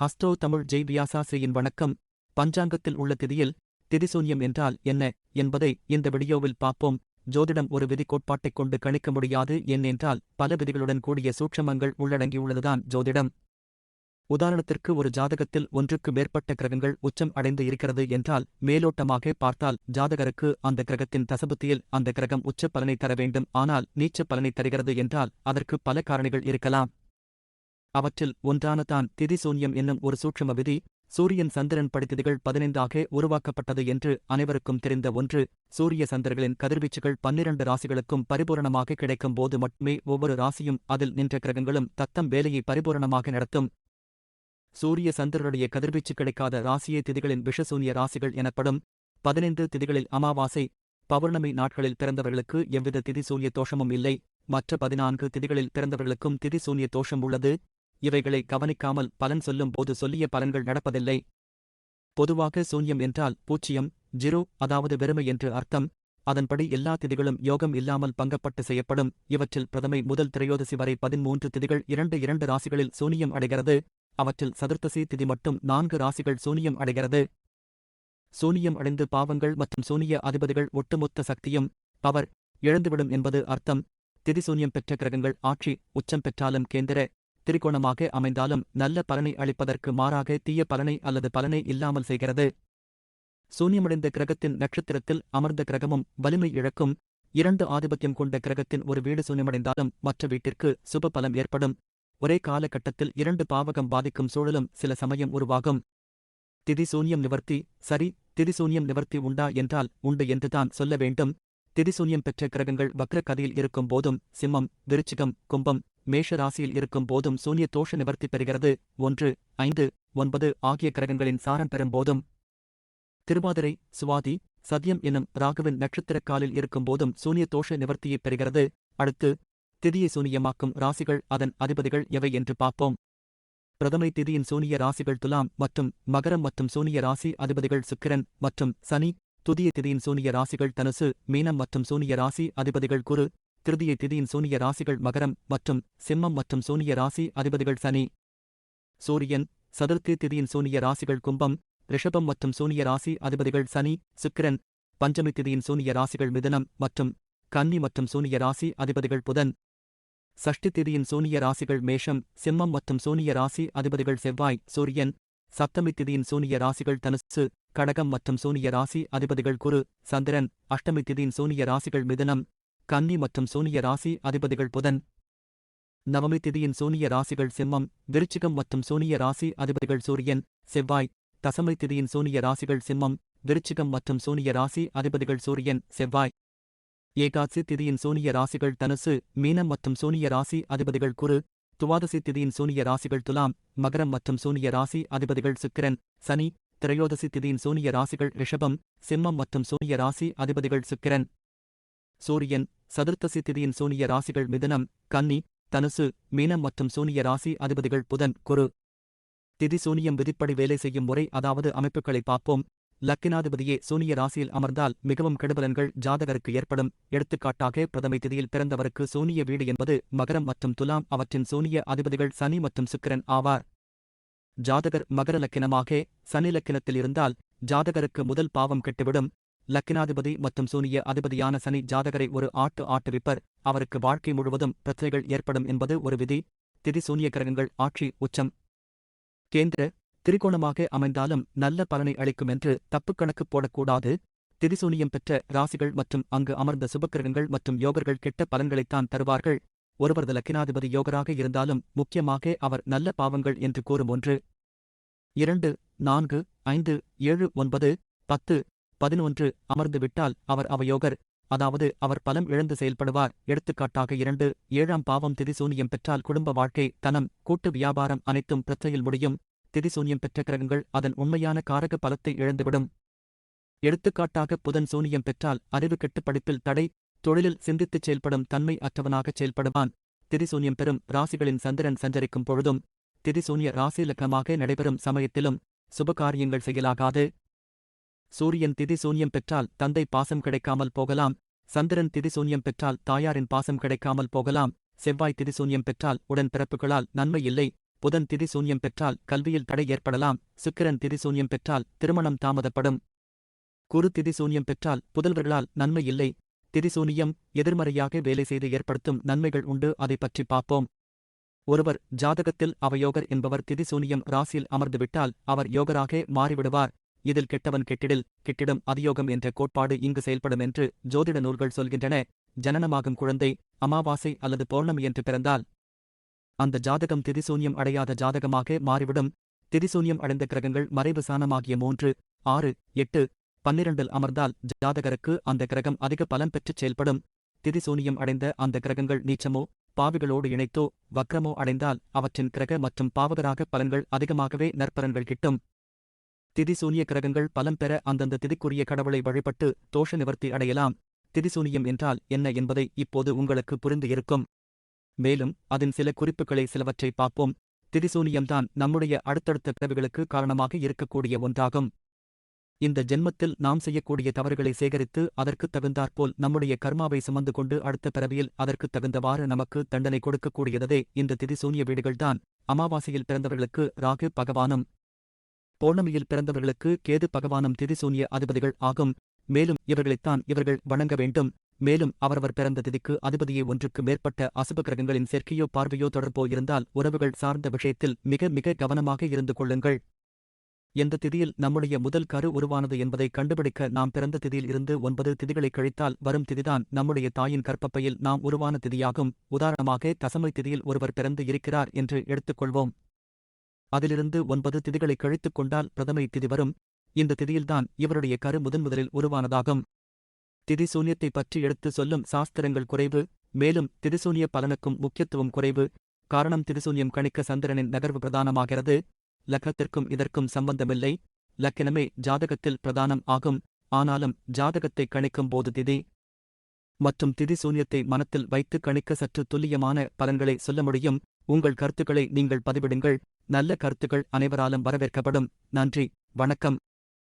ஹஸ்டோ தமிழ் ஜெய் வியாசாஸ்ரீயின் வணக்கம். பஞ்சாங்கத்தில் உள்ள திதியில் திதிசூன்யம் என்றால் என்ன என்பதை இந்த வீடியோவில் பார்ப்போம். ஜோதிடம் ஒரு விதி கோட்பாட்டைக் கொண்டு கணிக்க முடியாது என்றால் பல விதிகளுடன் கூடிய சூட்சமங்கள் உள்ளடங்கியுள்ளதுதான் ஜோதிடம். உதாரணத்திற்கு ஒரு ஜாதகத்தில் ஒன்றுக்கு மேற்பட்ட கிரகங்கள் உச்சம் அடைந்து இருக்கிறது என்றால் மேலோட்டமாக பார்த்தால் ஜாதகருக்கு அந்த கிரகத்தின் தசபுத்தியில் அந்த கிரகம் உச்ச பலனை தர வேண்டும். ஆனால் நீச்ச பலனை தருகிறது என்றால் அதற்கு பல காரணிகள் இருக்கலாம். அவற்றில் ஒன்றான தான் திதிசூன்யம் என்னும் ஒரு சூட்சும விதி சூரியன் சந்திரன் படித்திதிகள் பதினைந்தாக உருவாக்கப்பட்டது என்று அனைவருக்கும் தெரிந்த ஒன்று சூரிய சந்திரர்களின் கதிர்வீச்சுகள் பன்னிரண்டு ராசிகளுக்கும் பரிபூரணமாக கிடைக்கும் போது மட்டுமே ஒவ்வொரு ராசியும் அதில் நின்ற கிரகங்களும் தத்தம் வேலையை பரிபூரணமாக நடத்தும். சூரிய சந்திரருடைய கதிர்வீச்சு கிடைக்காத ராசியே திதிகளின் விஷசூன்ய ராசிகள் எனப்படும். பதினைந்து திதிகளில் அமாவாசை பௌர்ணமி நாட்களில் பிறந்தவர்களுக்கு எவ்வித திதிசூன்ய தோஷமும் இல்லை. மற்ற பதினான்கு திதிகளில் பிறந்தவர்களுக்கும் திதிசூன்ய தோஷம் உள்ளது. இவைகளை கவனிக்காமல் பலன் சொல்லும் போது சொல்லிய பலன்கள் நடப்பதில்லை. பொதுவாக சூன்யம் என்றால் பூச்சியம் ஜிரோ அதாவது வெறுமை என்று அர்த்தம். அதன்படி எல்லா திதிகளும் யோகம் இல்லாமல் பங்கப்பட்டு செய்யப்படும். இவற்றில் பிரதமை முதல் திரையோதசி வரை பதிமூன்று திதிகள் இரண்டு இரண்டு ராசிகளில் சூனியம் அடைகிறது. அவற்றில் சதுர்த்தசி திதி மட்டும் நான்கு ராசிகள் சூனியம் அடைகிறது. சூனியம் அடைந்து பாவங்கள் மற்றும் சூனிய அதிபதிகள் ஒட்டுமொத்த சக்தியும் பவர் இழந்துவிடும் என்பது அர்த்தம். திதிசூன்யம் பெற்ற கிரகங்கள் ஆட்சி உச்சம் பெற்றாலும் கேந்திர திரிகோணமாக அமைந்தாலும் நல்ல பலனை அளிப்பதற்கு மாறாக தீய பலனை அல்லது பலனை இல்லாமல் செய்கிறது. சூன்யமடைந்த கிரகத்தின் நட்சத்திரத்தில் அமர்ந்த கிரகமும் வலிமை இழக்கும் இரண்டு ஆதிபத்தியம் கொண்ட கிரகத்தின் ஒரு வீடு சூன்யமடைந்தாலும் மற்ற வீட்டிற்கு சுப பலம் ஏற்படும். ஒரே காலகட்டத்தில் இரண்டு பாவகம் பாதிக்கும் சூழலும் சில சமயம் உருவாகும். திதிசூன்யம் நிவர்த்தி சரி திதிசூன்யம் நிவர்த்தி உண்டா என்றால் உண்டு என்றுதான் சொல்ல வேண்டும். திதிசூன்யம் பெற்ற கிரகங்கள் வக்ர கதையில் இருக்கும் போதும் சிம்மம் விருச்சிகம் கும்பம் மேஷ ராசியில் இருக்கும் போதும் சூன்ய தோஷ நிவர்த்தி பெறுகிறது. ஒன்று ஐந்து ஒன்பது ஆகிய கிரகங்களின் சாரம் பெறும் போதும். திருவாதிரை சுவாதி சத்யம் எனும் ராகுவின் நட்சத்திரக் காலில் இருக்கும் போதும் சூன்ய தோஷ நிவர்த்தியை பெறுகிறது. அடுத்து திதியை சூனியமாக்கும் ராசிகள் அதன் அதிபதிகள் எவை என்று பார்ப்போம். பிரதமை திதியின் சூனிய ராசிகள் துலாம் மற்றும் மகரம் மற்றும் சூனிய ராசி அதிபதிகள் சுக்கிரன் மற்றும் சனி துதிய திதியின் சூனிய ராசிகள் தனுசு மீனம் மற்றும் சூனிய ராசி அதிபதிகள் குரு திருதிய திதியின் சூனிய ராசிகள் மகரம் மற்றும் சிம்மம் மற்றும் சூனிய ராசி அதிபதிகள் சனி. சூரியன் சதுர்த்தி திதியின் சூனிய ராசிகள் கும்பம் ரிஷபம் மற்றும் சூனிய ராசி அதிபதிகள் சனி சுக்கிரன் பஞ்சமி திதியின் சூனிய ராசிகள் மிதனம் மற்றும் கன்னி மற்றும் சூனிய ராசி அதிபதிகள் புதன். சஷ்டி திதியின் சூனிய ராசிகள் மேஷம் சிம்மம் மற்றும் சூனிய ராசி அதிபதிகள் செவ்வாய் சூரியன். சப்தமி திதியின் சூனிய ராசிகள் தனுசு கடகம் மற்றும் சூனிய ராசி அதிபதிகள் குரு சந்திரன் அஷ்டமி திதியின் சூனிய ராசிகள் மிதனம் கன்னி மற்றும் சூனிய ராசி அதிபதிகள் புதன். நவமி திதியின் சூனிய ராசிகள் சிம்மம் விருச்சிகம் மற்றும் சூனிய ராசி அதிபதிகள் சூரியன் செவ்வாய். தசமி திதியின் சூனிய ராசிகள் சிம்மம் விருச்சிகம் மற்றும் சூனிய ராசி அதிபதிகள் சூரியன் செவ்வாய். ஏகாசி திதியின் சூனிய ராசிகள் தனுசு மீனம் மற்றும் சூனிய ராசி அதிபதிகள் குரு. துவாதசி திதியின் சூனிய ராசிகள் துலாம் மகரம் மற்றும் சூனிய ராசி அதிபதிகள் சுக்கிரன் சனி. திரையோதசி திதியின் சூனிய ராசிகள் ரிஷபம் சிம்மம் மற்றும் சூனிய ராசி அதிபதிகள் சுக்கிரன். சூரியன் சதுர்த்தசி திதியின் சூனிய ராசிகள் மிதனம் கன்னி தனுசு மீனம் மற்றும் சூனிய ராசி அதிபதிகள் புதன் குரு. திதி சூனியம் விதிப்படி வேலை செய்யும் முறை அதாவது அமைப்புகளை பார்ப்போம். லக்கினாதிபதியே சூனிய ராசியில் அமர்ந்தால் மிகவும் கெடுபலன்கள் ஜாதகருக்கு ஏற்படும். எடுத்துக்காட்டாக பிரதமை திதியில் பிறந்தவருக்கு சூனிய வீடு என்பது மகரம் மற்றும் துலாம் அவற்றின் சூனிய அதிபதிகள் சனி மற்றும் சுக்கிரன் ஆவார். ஜாதகர் மகர லக்கினமாக சனி லக்கினத்தில் இருந்தால் ஜாதகருக்கு முதல் பாவம் கெட்டுவிடும். லக்கினாதிபதி மற்றும் சூனிய அதிபதியான சனி ஜாதகரை ஒரு ஆட்டு ஆட்டுவிப்பர். அவருக்கு வாழ்க்கை முழுவதும் பிரச்சனைகள் ஏற்படும் என்பது ஒரு விதி. திதி சூனிய கிரகங்கள் ஆட்சி உச்சம். கேந்திர திரிகோணமாக அமைந்தாலும் நல்ல பலனை அளிக்கும் என்று தப்பு கணக்கு போடக்கூடாது. திதிசூனியம் பெற்ற ராசிகள் மற்றும் அங்கு அமர்ந்த சுபக்கிரகங்கள் மற்றும் யோகர்கள் கெட்ட பலன்களைத்தான் தருவார்கள். ஒருவரது லக்கினாதிபதி யோகராக இருந்தாலும் முக்கியமாக அவர் நல்ல பாவங்கள் என்று கூறும் ஒன்று. இரண்டு நான்கு ஐந்து ஏழு ஒன்பது பத்து பதினொன்று அமர்ந்து விட்டால் அவர் அவயோகர். அதாவது அவர் பலம் இழந்து செயல்படுவார். எடுத்துக்காட்டாக இரண்டு ஏழாம் பாவம் திதிசூனியம் பெற்றால் குடும்ப வாழ்க்கை தனம் கூட்டு வியாபாரம் அனைத்தும் பிரச்சையில் முடியும். திதிசூனியம் பெற்ற கிரகங்கள் அதன் உண்மையான காரக பலத்தை இழந்துவிடும். எடுத்துக்காட்டாக புதன் சூனியம் பெற்றால் அறிவு கெட்டு படிப்பில் தடை தொழிலில் சிந்தித்துச் செயல்படும் தன்மை அற்றவனாகச் செயல்படுவான். திரிசூன்யம் பெறும் ராசிகளின் சந்திரன் சஞ்சரிக்கும் பொழுதும் திரிசூன்ய ராசி லக்னமாக நடைபெறும் சமயத்திலும் சுபகாரியங்கள் செயலாகாது சூரியன் திதிசூன்யம் பெற்றால் தந்தை பாசம் கிடைக்காமல் போகலாம். சந்திரன் திதிசூன்யம் பெற்றால் தாயாரின் பாசம் கிடைக்காமல் போகலாம். செவ்வாய் திதிசூன்யம் பெற்றால் உடன் பிறப்புகளால் நன்மை இல்லை. புதன் திதி சூன்யம் பெற்றால் கல்வியில் தடை ஏற்படலாம். சுக்கிரன் திதி சூன்யம் பெற்றால் திருமணம் தாமதப்படும். குரு திதி சூன்யம் பெற்றால் புதல்வர்களால் நன்மை இல்லை. திதிசூனியம் எதிர்மறையாக வேலை செய்து ஏற்படுத்தும் நன்மைகள் உண்டு அதை பற்றி பார்ப்போம். ஒருவர் ஜாதகத்தில் அவயோகர் என்பவர் திதிசூனியம் ராசியில் அமர்ந்துவிட்டால் அவர் யோகராக மாறிவிடுவார். இதில் கெட்டவன் கெட்டிடில் கெட்டிடம் அதியோகம் என்ற கோட்பாடு இங்கு செயல்படும் என்று ஜோதிட நூல்கள் சொல்கின்றன. ஜனனமாகும் குழந்தை அமாவாசை அல்லது பௌர்ணமி என்று பிறந்தால் அந்த ஜாதகம் திதிசூன்யம் அடையாத ஜாதகமாக மாறிவிடும். திதிசூன்யம் அடைந்த கிரகங்கள் மறைவு சாணமாகிய மூன்று ஆறு எட்டு பன்னிரண்டில் அமர்ந்தால் ஜாதகருக்கு அந்த கிரகம் அதிக பலன் பெற்றுச் செயல்படும். திதிசூனியம் அடைந்த அந்த கிரகங்கள் நீச்சமோ பாவிகளோடு இணைத்தோ வக்ரமோ அடைந்தால் அவற்றின் கிரக மற்றும் பாவகராக பலன்கள் அதிகமாகவே நற்பலன்கள் கிட்டும். திதிசூனிய கிரகங்கள் பலம் பெற அந்தந்த திதிக்குரிய கடவுளை வழிபட்டு தோஷ நிவர்த்தி அடையலாம். திதிசூனியம் என்றால் என்ன என்பதை இப்போது உங்களுக்கு புரிந்து இருக்கும். மேலும் அதன் சில குறிப்புகளை சிலவற்றை பார்ப்போம். திதிசூனியம்தான் நம்முடைய அடுத்தடுத்த பிறவிகளுக்கு காரணமாக இருக்கக்கூடிய ஒன்றாகும். இந்த ஜென்மத்தில் நாம் செய்யக்கூடிய தவறுகளை சேகரித்து அதற்குத் தகுந்தாற்போல் நம்முடைய கர்மாவை சுமந்து கொண்டு அடுத்த பிறவியில் அதற்குத் தகுந்தவாறு நமக்கு தண்டனை கொடுக்கக்கூடியதே இந்த திதிசூன்ய வீடுகள்தான். அமாவாசையில் பிறந்தவர்களுக்கு ராகு பகவானும் பௌர்ணமியில் பிறந்தவர்களுக்கு கேது பகவானும் திதிசூன்ய அதிபதிகள் ஆகும். மேலும் இவர்களைத்தான் இவர்கள் வணங்க வேண்டும். மேலும் அவரவர் பிறந்த திதிக்கு அதிபதியை ஒன்றுக்கு மேற்பட்ட அசுப கிரகங்களின் சேர்க்கையோ பார்வையோ தொடர்போ இருந்தால் உறவுகள் சார்ந்த விஷயத்தில் மிக மிக கவனமாக இருந்து கொள்ளுங்கள். எந்த திதியில் நம்முடைய முதல் கரு உருவானது என்பதை கண்டுபிடிக்க நாம் பிறந்த திதியில் இருந்து ஒன்பது திதிகளை கழித்தால் வரும் திதிதான் நம்முடைய தாயின் கற்பப்பையில் நாம் உருவான திதியாகும். உதாரணமாக தசமை திதியில் ஒருவர் பிறந்து இருக்கிறார் என்று எடுத்துக்கொள்வோம். அதிலிருந்து ஒன்பது திதிகளை கழித்துக் கொண்டால் பிரதமை திதி வரும். இந்த திதியில்தான் இவருடைய கரு முதன் முதலில் உருவானதாகும். திதிசூன்யத்தை பற்றி எடுத்து சொல்லும் சாஸ்திரங்கள் குறைவு. மேலும் திதிசூன்ய பலனுக்கும் முக்கியத்துவம் குறைவு. காரணம் திதிசூன்யம் கணிக்க சந்திரனின் நகர்வு பிரதானமாகிறது. லக்னத்திற்கும் இதற்கும் சம்பந்தமில்லை. லக்கினமே ஜாதகத்தில் பிரதானம் ஆகும். ஆனாலும் ஜாதகத்தை கணிக்கும் போது திதி மற்றும் திதி சூன்யத்தை மனத்தில் வைத்து கணிக்க சற்று துல்லியமான பலன்களை சொல்ல முடியும். உங்கள் கருத்துக்களை நீங்கள் பதிவிடுங்கள். நல்ல கருத்துக்கள் அனைவராலும் வரவேற்கப்படும். நன்றி. வணக்கம்.